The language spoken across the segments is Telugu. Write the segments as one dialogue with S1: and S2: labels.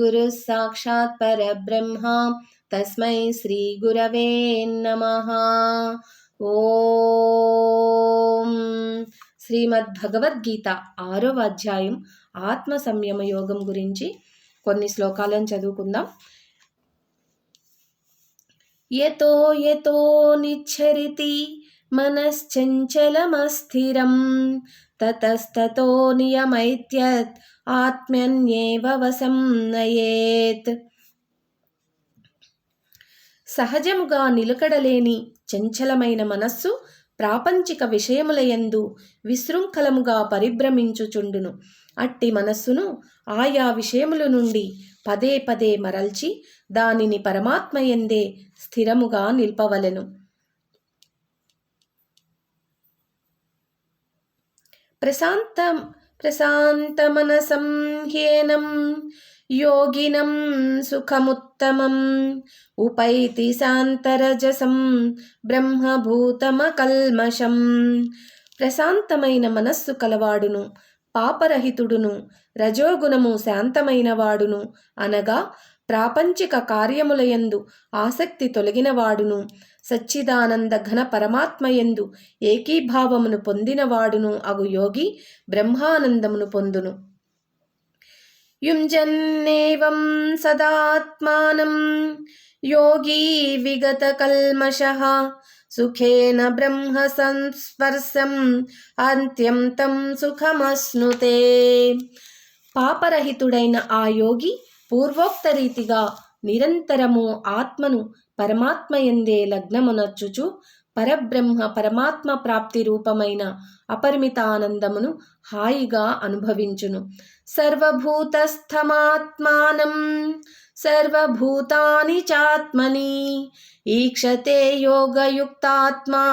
S1: గురు సాక్షాత్ పరబ్రహ్మ తస్మై శ్రీ గురవే నమ శ్రీమద్ శ్రీమద్భగవద్గీత ఆరో అధ్యాయం ఆత్మ సంయమ యోగం గురించి కొన్ని శ్లోకాలను చదువుకుందాం. యతో యతో నిచ్చరితి మనశ్చంచలమస్థిరం తతస్తతో నియమైత్యత్ ఆత్మన్యేవ వశం నయేత్. సహజముగా నిలకడలేని చంచలమైన మనస్సు ప్రాపంచిక విషయములయందు విశృంఖలముగా పరిభ్రమించుచుండును. అట్టి మనస్సును ఆయా విషయముల నుండి పదే పదే మరల్చి దానిని పరమాత్మయందే స్థిరముగా నిల్పవలెను. ప్రశాంతం ప్రశాంతమనసం హ్యేనం యోగినం సుఖముత్తమం ఉపైతి శాంతరజసం బ్రహ్మభూతమకల్మషం ప్రశాంతమైన మనస్సు కలవాడును పాపరహితుడును రజోగుణము శాంతమైన వాడును అనగా ప్రాపంచిక కార్యములయందు ఆసక్తి తొలగినవాడును. సచ్చిదానంద ఘన పరమాత్మయందు ఏకీభావమును పొందినవాడును అగు యోగి బ్రహ్మానందమును పొందును. యుంజన్నేవం సదాత్మానం యోగీ విగతకల్మషः సుఖేన బ్రహ్మ సంస్పర్శం అంత్యం తం సుఖమశ్నుతే. పాపరహితుడైన ఆ యోగి పూర్వోక్త రీతిగా నిరంతరము ఆత్మను పరమాత్మ ఎందే లగ్నమునర్చుచు పరబ్రహ్మ పరమాత్మ ప్రాప్తి రూపమైన అపరిమితానందమును హాయిగా అనుభవించును. సర్వభూతస్థమాత్మానం సర్వభూతాని చాత్మని ఈక్షతే యోగయుక్తాత్మా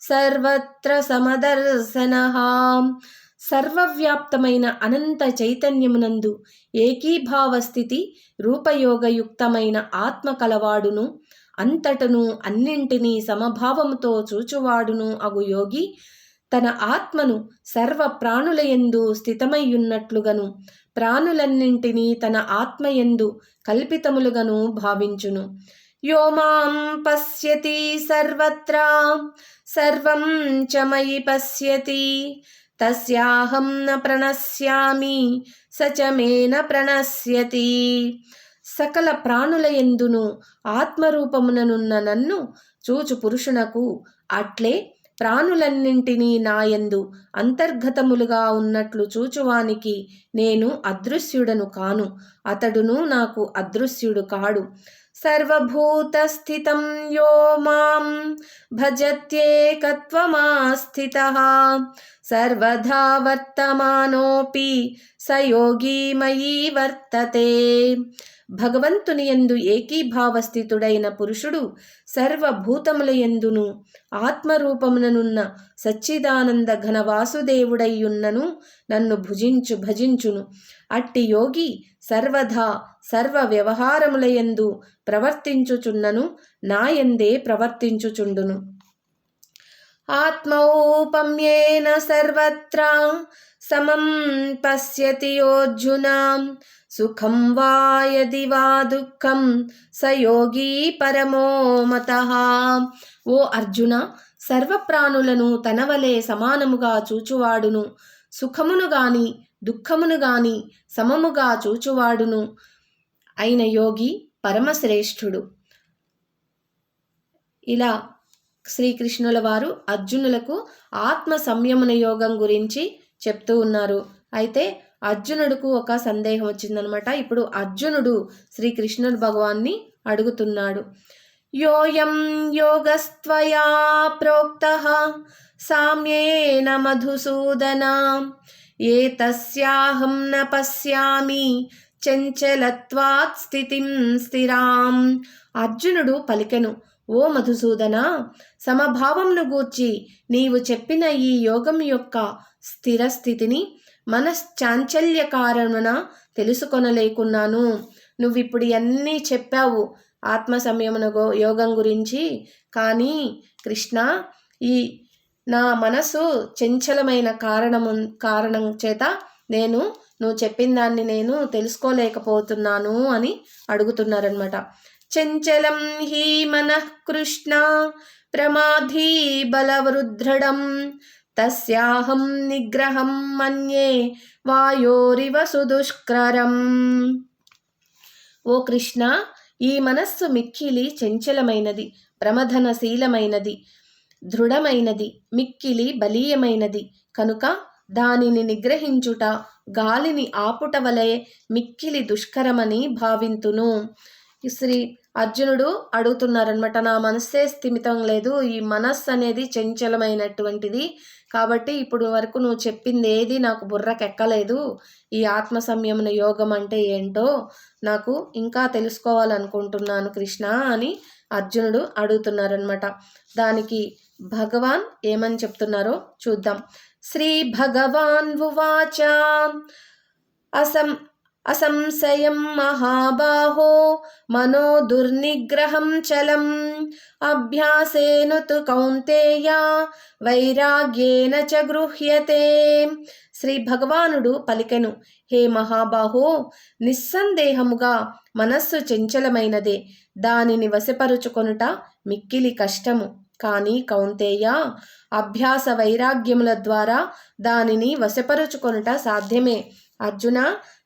S1: సర్వత్ర సమదర్శన సర్వవ్యాప్తమైన అనంత చైతన్యమునందు ఏకీభావ స్థితి రూపయోగయుక్తమైన ఆత్మ కలవాడును అంతటను అన్నింటినీ సమభావముతో చూచువాడును అగు యోగి తన ఆత్మను సర్వ ప్రాణులయందు స్థితమయ్యున్నట్లుగను ప్రాణులన్నింటినీ తన ఆత్మయందు కల్పితములుగను భావించును. యోమాం పశ్యతి సర్వత్రా సర్వం చ పశ్యతి తస్యాహం న ప్రణశ్యామి సచమేన ప్రణశ్యతి. సకల ప్రాణుల ఎందును ఆత్మరూపముననున్న నన్ను చూచు పురుషునకు అట్లే ప్రాణులన్నింటినీ నాయందు అంతర్గతములుగా ఉన్నట్లు చూచువానికి నేను అదృశ్యుడను కాను. అతడును నాకు అదృశ్యుడు కాడు. సర్వభూతస్థితం యో మాం భజత్యేకత్వమాస్థిత సర్వధా వర్తమానోపి సయోగీ మయీ వర్తతే భగవంతుని ఎందు ఏకీభావస్థితుడైన పురుషుడు సర్వభూతముల ఎందును ఆత్మరూపముననున్న సచ్చిదానంద ఘనవాసుదేవుడయ్యున్నను నన్ను భుజించు భజించును అట్టి యోగి సర్వధా సర్వ వ్యవహారములయందు ప్రవర్తించుచున్నను నాయందే ప్రవర్తించుచుండును. ఆత్మౌపమ్యేన సర్వత్రా సమం పశ్యతి యోర్జున సుఖం వా యది వా దుఃఖం సయోగీ పరమో మత. ఓ అర్జున సర్వప్రాణులను తనవలే సమానముగా చూచువాడును సుఖమును గాని దుఃఖమును గాని సమముగా చూచువాడును అయిన యోగి పరమశ్రేష్ఠుడు. ఇలా శ్రీకృష్ణుల వారు అర్జునులకు ఆత్మ సంయమన యోగం గురించి చెప్తూ ఉన్నారు. అయితే అర్జునుడికి ఒక సందేహం వచ్చిందనమాట. ఇప్పుడు అర్జునుడు శ్రీకృష్ణుడు భగవాన్ని అడుగుతున్నాడు. యోయం యోగస్త్వయా ప్రోక్త సామ్యేన మధుసూదన ఏ తస్యాహం న పశ్యామి చంచలత్వాత్ స్థితిం స్థిరాం. అర్జునుడు పలికెను ఓ మధుసూదన సమభావంను గూర్చి నీవు చెప్పిన ఈ యోగం యొక్క స్థిర స్థితిని మనశ్చాంచల్య కారణమున తెలుసుకొనలేకున్నాను. నువ్విప్పుడు అన్నీ చెప్పావు ఆత్మ సంయమన యోగం గురించి. కానీ కృష్ణ ఈ నా మనసు చంచలమైన కారణము కారణం చేత నేను నువ్వు చెప్పిన దాన్ని నేను తెలుసుకోలేకపోతున్నాను అని అడుగుతున్నారనమాట చంచలం హీ మన కృష్ణ ప్రమాధీ బలవృద్ధృఢం తస్యాహం నిగ్రహం మన్యే వాయోరివ సుదుష్కరం. ఓ కృష్ణ ఈ మనస్సు మిక్కిలి చంచలమైనది ప్రమథనశీలమైనది దృఢమైనది మిక్కిలి బలీయమైనది కనుక దానిని నిగ్రహించుట గాలిని ఆపుట వలె మిక్కిలి దుష్కరమని భావింతును. శ్రీ అర్జునుడు అడుగుతున్నారనమాట నా మనస్సే స్థిమితం లేదు ఈ మనస్సు అనేది చంచలమైనటువంటిది. కాబట్టి ఇప్పుడు వరకు నువ్వు చెప్పింది ఏది నాకు బుర్రకెక్కలేదు. ఈ ఆత్మ సంయమన యోగం అంటే ఏంటో నాకు ఇంకా తెలుసుకోవాలనుకుంటున్నాను కృష్ణ అని అర్జునుడు అడుగుతున్నారనమాట దానికి భగవాన్ ఏమని చెప్తున్నారో చూద్దాం. శ్రీ భగవాన్ ఉవాచ అసం అసంశయం మహాబాహో మనో దుర్నిగ్రహం చలం అభ్యాసేను తు కౌంతేయ వైరాగ్యేన చ గృహ్యతే శ్రీ భగవానుడు పలికెను హే మహాబాహో నిస్సందేహముగా మనస్సు చంచలమైనదే దానిని వశపరుచుకొనుట మిక్కిలి కష్టము. కానీ కౌంతేయ అభ్యాస వైరాగ్యముల ద్వారా దానిని వశపరుచుకొనుట సాధ్యమే. అర్జున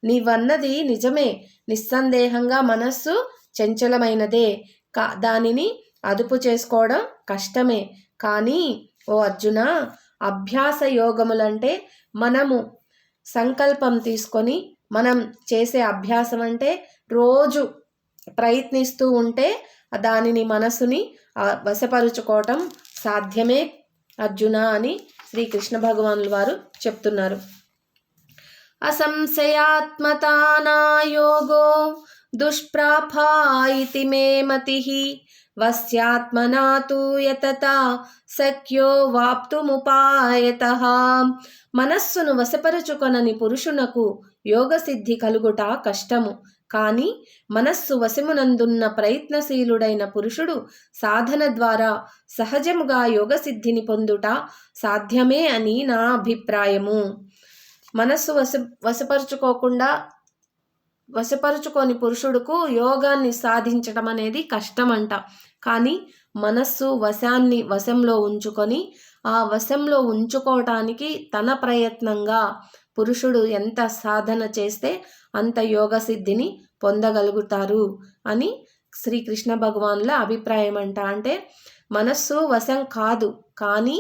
S1: నీవన్నది నిజమే. నిస్సందేహంగా మనస్సు చంచలమైనదే. కా దానిని అదుపు చేసుకోవడం కష్టమే. కానీ ఓ అర్జున అభ్యాస యోగములంటే మనము సంకల్పం తీసుకొని మనం చేసే అభ్యాసం అంటే రోజు ప్రయత్నిస్తూ ఉంటే దానిని మనసుని వశపరుచుకోవటం సాధ్యమే అర్జున అని శ్రీకృష్ణ భగవానుల వారు చెప్తున్నారు. అసంశయాత్మతానాయోగో దుష్ప్రాపా ఇతి మే మతి వస్యాత్మనా యతత సఖ్యో వాప్తుముపాయత. మనస్సును వశపరుచుకొనని పురుషునకు యోగసిద్ధి కలుగుట కష్టము. కానీ మనస్సు వశమునందున్న ప్రయత్నశీలుడైన పురుషుడు సాధన ద్వారా సహజముగా యోగసిద్ధిని పొందుట సాధ్యమే అని నా అభిప్రాయము. మనస్సు వశ వశపరుచుకోకుండా వశపరుచుకొని పురుషుడుకు యోగాన్ని సాధించడం అనేది కష్టమంట. కానీ మనస్సు వశాన్ని వశంలో ఉంచుకొని ఆ వశంలో ఉంచుకోవటానికి తన ప్రయత్నంగా పురుషుడు ఎంత సాధన చేస్తే అంత యోగ సిద్ధిని పొందగలుగుతారు అని శ్రీకృష్ణ భగవానుల అభిప్రాయం అంట. అంటే మనస్సు వశం కాదు కానీ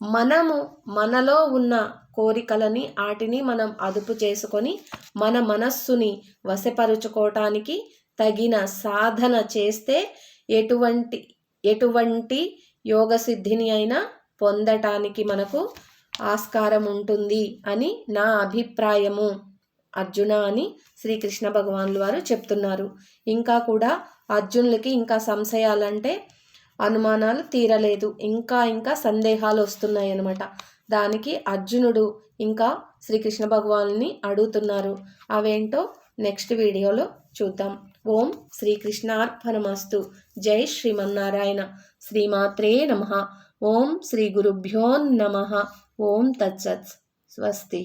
S1: మనము మనలో ఉన్న కోరికలని వాటిని మనం అదుపు చేసుకొని మన మనస్సుని వశపరుచుకోవటానికి తగిన సాధన చేస్తే ఎటువంటి ఎటువంటి యోగ సిద్ధిని అయినా పొందటానికి మనకు ఆస్కారం ఉంటుంది అని నా అభిప్రాయము. అర్జున అని శ్రీకృష్ణ భగవాన్లు వారు చెప్తున్నారు. ఇంకా కూడా అర్జునులకి ఇంకా సంశయాలంటే అనుమానాలు తీరలేదు. ఇంకా ఇంకా సందేహాలు వస్తున్నాయి అన్నమాట. దానికి అర్జునుడు ఇంకా శ్రీకృష్ణ భగవాన్ని అడుగుతున్నారు. అవేంటో నెక్స్ట్ వీడియోలో చూద్దాం. ఓం శ్రీకృష్ణార్పణమస్తు. జై శ్రీమన్నారాయణ. శ్రీమాత్రే నమ. ఓం శ్రీ గురుభ్యో నమ. ఓం తత్సత్ స్వస్తి.